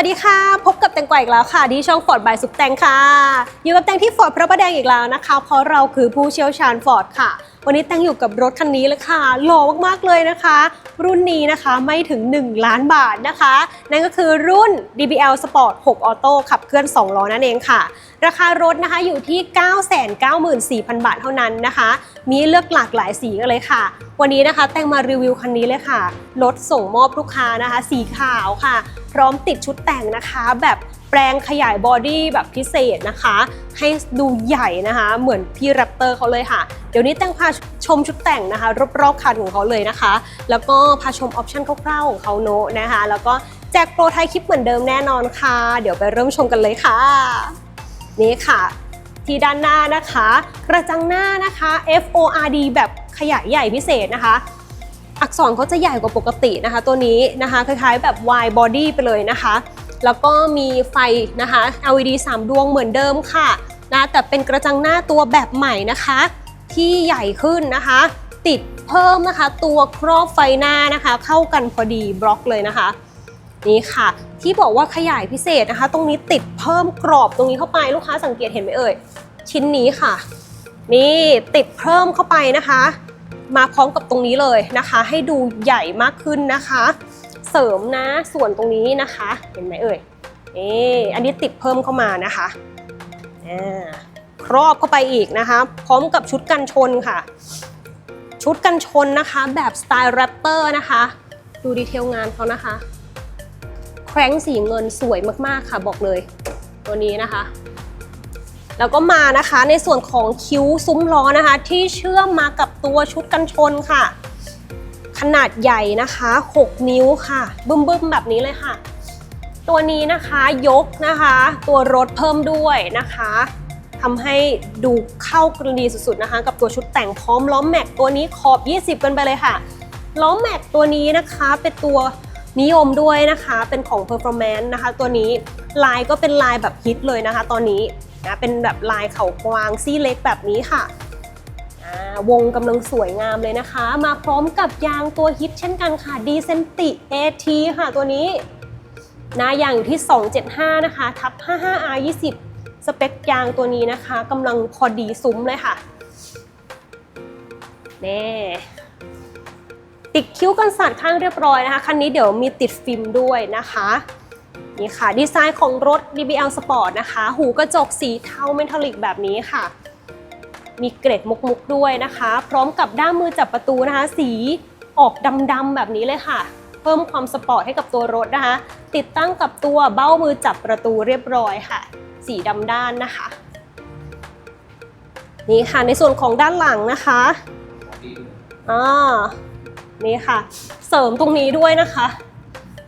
วัสดีค่ะ พบกับแตงกวาอีกแล้วค่ะ ที่ช่องฟอร์ดบายสุปแตงค่ะ อยู่กับแตงที่ฟอร์ดพระประแดงอีกแล้วนะคะ เพราะเราคือผู้เชี่ยวชาญฟอร์ดค่ะ วันนี้แตงอยู่กับรถคันนี้เลยค่ะหล่อมากๆเลยนะคะ รุ่นนี้นะคะไม่ถึง 1 ล้านบาทนะคะ นั่นก็คือรุ่น DBL Sport 6 Auto ขับเคลื่อน 2 ล้อนั่นเองค่ะ ราคารถนะคะอยู่ที่ 994,000 บาทเท่านั้นนะคะ มีเลือกหลากหลายสีกันเลยค่ะ วันนี้นะคะแตงมารีวิวคันนี้เลยค่ะรถส่งมอบลูกค้านะคะ สีขาวค่ะ ร้อมติดชุดแต่งนะคะ แบบแปลงขยายบอดี้แบบพิเศษนะคะ ให้ดูใหญ่นะคะ เหมือนพี่แรปเตอร์เขาเลยค่ะ เดี๋ยวนี้แตงพาชมชุดแต่งนะคะ รอบๆคันของเขาเลยนะคะ แล้วก็พาชมออปชั่นคร่าวๆของเขาโนอะนะคะ แล้วก็แจกโปรไทยคลิปเหมือนเดิมแน่นอนค่ะ เดี๋ยวไปเริ่มชมกันเลยค่ะ นี่ค่ะ ที่ด้านหน้านะคะ กระจังหน้านะคะ FORD แบบขยายใหญ่พิเศษนะคะ อักษรเขาจะใหญ่กว่าปกตินะคะ ตัวนี้นะคะคล้ายๆแบบ wide body ไปเลยนะคะ แล้วก็มีไฟนะคะ LED 3 ดวงเหมือนเดิมค่ะนะแต่เป็นกระจังหน้าตัวแบบใหม่นะคะ ที่ใหญ่ขึ้นนะคะ ติดเพิ่มนะคะ ตัวครอบไฟหน้านะคะ เข้ากันพอดีบล็อกเลยนะคะ นี่ค่ะ ที่บอกว่าขยายพิเศษนะคะ ตรงนี้ติดเพิ่มกรอบตรงนี้เข้าไปลูกค้าสังเกตเห็นไหมเอ่ยชิ้นนี้ค่ะ นี่ติดเพิ่มเข้าไปนะคะ มาพร้อมกับตรงนี้เลยนะคะ ให้ดูใหญ่มากขึ้นนะคะ เสริมนะส่วนตรงนี้นะคะ เห็นไหมเอ่ยนี่อันนี้ติดเพิ่มเข้ามานะคะครอบเข้าไปอีกนะคะ พร้อมกับชุดกันชนค่ะ ชุดกันชนนะคะ แบบสไตล์แรปเตอร์นะคะ ดูดีเทลงานเขานะคะ แคร้งสีเงินสวยมากๆค่ะบอกเลย ตัวนี้นะคะ แล้วก็มานะคะในส่วนของคิ้วซุ้มล้อนะคะ ที่เชื่อมมากับตัวชุดกันชนค่ะ ขนาดใหญ่นะคะ 6 นิ้วค่ะ บึ้มๆแบบนี้เลยค่ะ ตัวนี้นะคะยกนะคะ ตัวรถเพิ่มด้วยนะคะทำให้ดูเข้ากันดีสุดๆนะคะ กับตัวชุดแต่งพร้อมล้อมแม็กตัวนี้ขอบ 20 กันไปเลยค่ะล้อแม็กตัวนี้นะคะเป็นตัวนิยมด้วยนะคะ เป็นของ Performance นะคะ ตัวนี้ลายก็เป็นลายแบบฮิตเลยนะคะ ตอนนี้ นะเป็นแบบลายเขากวางซี่เล็กแบบนี้ค่ะวงกำลังสวยงามเลยนะคะ มาพร้อมกับยางตัวฮิตเช่นกันค่ะ d c e n t i AT ค่ะตัวนี้นะยางอยู่ที่ 275 นะคะ ทับ 55R 20 สเปคยางตัวนี้นะคะกำลังพอดีซุ้มเลยค่ะนี่ติดคิ้วกันสัตว์ข้างเรียบร้อยนะคะ คันนี้เดี๋ยวมีติดฟิล์มด้วยนะคะ นี่ค่ะ ดีไซน์ของรถ DBL Sport นะคะ หูกระจกสีเทาเมทัลลิกแบบนี้ค่ะ มีเกรดมุกๆด้วยนะคะ พร้อมกับด้ามมือจับประตูนะคะ สีออกดำๆแบบนี้เลยค่ะ เพิ่มความสปอร์ตให้กับตัวรถนะคะ ติดตั้งกับตัวเบ้ามือจับประตูเรียบร้อยค่ะ สีดำด้านนะคะ นี่ค่ะในส่วนของด้านหลังนะคะอ่านี่ค่ะ เสริมตรงนี้ด้วยนะคะ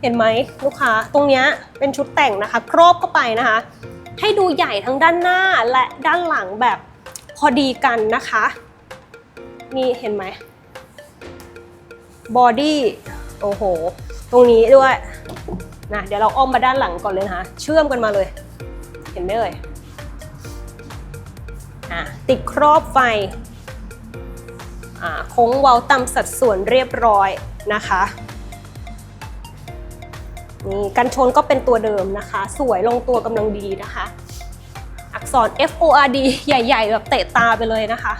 เห็นไหมลูกค้าตรงนี้เป็นชุดแต่งนะคะ ครอบเข้าไปนะคะ ให้ดูใหญ่ทั้งด้านหน้าและด้านหลังแบบพอดีกันนะคะนี่เห็นไหมบอดี้โอ้โห ตรงนี้ด้วยนะเดี๋ยวเราอ้อมมาด้านหลังก่อนเลยนะคะเชื่อมกันมาเลย เห็นไหมเอ่ยอะติดครอบไฟอ่าโค้งเว้าตามสัดส่วนเรียบร้อยนะคะ นี่กันชนก็เป็นตัวเดิมนะคะ สวยลงตัวกำลังดีนะคะ อักษร F O R D ใหญ่ ๆ แบบเตะตาไปเลยนะคะ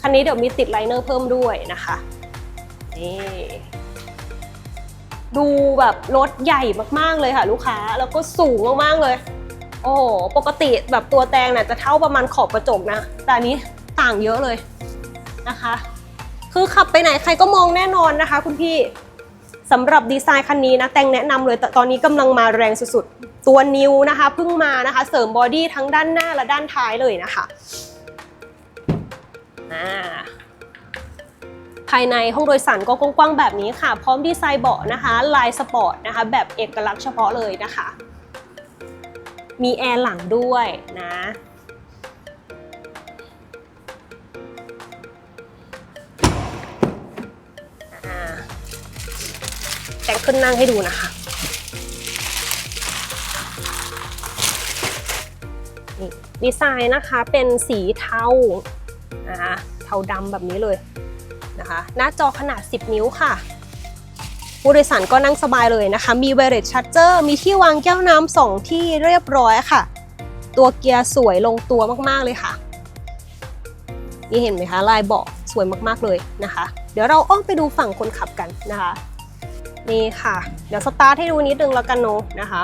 คันนี้เดี๋ยวมีติดไลเนอร์เพิ่มด้วยนะคะนี่ดูแบบรถใหญ่มากๆเลยค่ะลูกค้าแล้วก็สูงมากๆเลย โอ้โหปกติแบบตัวแตงน่ะจะเท่าประมาณขอบกระจกนะ แต่อันนี้ต่างเยอะเลยนะคะ คือขับไปไหนใครก็มองแน่นอนนะคะ คุณพี่ สำหรับดีไซน์คันนี้นะแตงแนะนำเลยแต่ตอนนี้กำลังมาแรงสุดๆ ตัวนิวนะคะเพิ่งมานะคะ เสริมบอดี้ทั้งด้านหน้าและด้านท้ายเลยนะคะอ่าภายในห้องโดยสารก็กว้างๆแบบนี้ค่ะ พร้อมดีไซน์เบาะนะคะ ลายสปอร์ตนะคะ แบบเอกลักษณ์เฉพาะเลยนะคะ มีแอร์หลังด้วยนะ แตงขึ้นนั่งให้ดูนะคะนี่ดีไซน์นะคะเป็นสีเทานะคะเทาดำแบบนี้เลยนะคะ หน้าจอขนาด 10 นิ้วค่ะผู้โดยสารก็นั่งสบายเลยนะคะ มี w i r e l e s s charger มีที่วางแก้วน้ำสองที่เรียบร้อยค่ะ ตัวเกียร์สวยลงตัวมากๆเลยค่ะ นี่เห็นไหมคะ ลายเบาะสวยมากๆเลยนะคะ เดี๋ยวเราอ้อมไปดูฝั่งคนขับกันนะคะ นี่ค่ะ เดี๋ยวสตาร์ทให้ดูนิดนึงแล้วกันเนอะนะคะ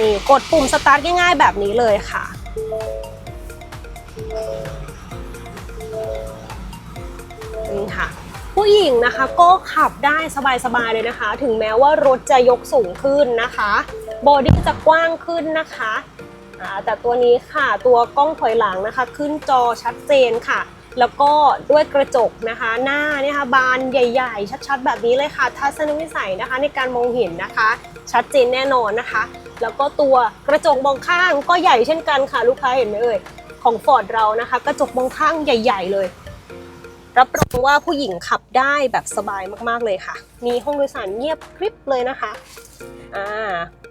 นี่กดปุ่มสตาร์ทง่ายๆแบบนี้เลยค่ะ นี่ค่ะ ผู้หญิงนะคะก็ขับได้สบายๆเลยนะคะ ถึงแม้ว่ารถจะยกสูงขึ้นนะคะ บอดี้จะกว้างขึ้นนะคะแต่ตัวนี้ค่ะตัวกล้องถอยหลังนะคะ ขึ้นจอชัดเจนค่ะ แล้วก็ด้วยกระจกนะคะหน้าเนี่ยค่ะบานใหญ่ ๆ ชัดๆ แบบนี้เลยค่ะทัศนวิสัยนะคะในการมองเห็นนะคะ ชัดเจนแน่นอนนะคะ แล้วก็ตัวกระจกมองข้างก็ใหญ่เช่นกันค่ะ ลูกค้าเห็นไหมเอ่ยของ Ford เรานะคะ กระจกมองข้างใหญ่ ๆ เลย รับรองว่าผู้หญิงขับได้แบบสบายมากๆเลยค่ะ มีห้องโดยสารเงียบกริบเลยนะคะอ่า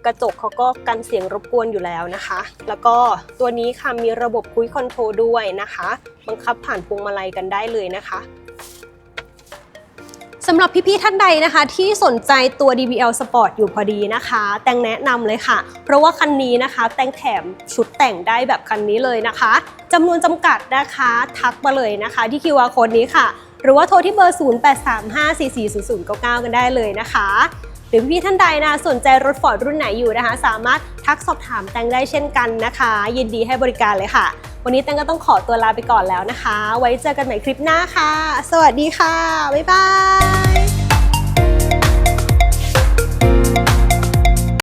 กระจกเขาก็กันเสียงรบกวนอยู่แล้วนะคะ แล้วก็ตัวนี้ค่ะมีระบบคุยคอนโทรด้วยนะคะ บังคับผ่านพวงมาลัยกันได้เลยนะคะสำหรับพี่ๆท่านใดนะคะ ที่สนใจตัว DBL Sport อยู่พอดีนะคะ แตงแนะนำเลยค่ะ เพราะว่าคันนี้นะคะ แตงแถมชุดแต่งได้แบบคันนี้เลยนะคะจำนวนจำกัดนะคะทักมาเลยนะคะ ที่ QR code นี้ค่ะ หรือว่าโทรที่เบอร์ 0835440099 กันได้เลยนะคะ หรือพี่ๆท่านใดนะสนใจรถฟอร์ดรุ่นไหนอยู่นะคะ สามารถทักสอบถามแตงได้เช่นกันนะคะ ยินดีให้บริการเลยค่ะ วันนี้แตงก็ต้องขอตัวลาไปก่อนแล้วนะคะ ไว้เจอกันใหม่คลิปหน้าค่ะ สวัสดีค่ะ บ๊ายบาย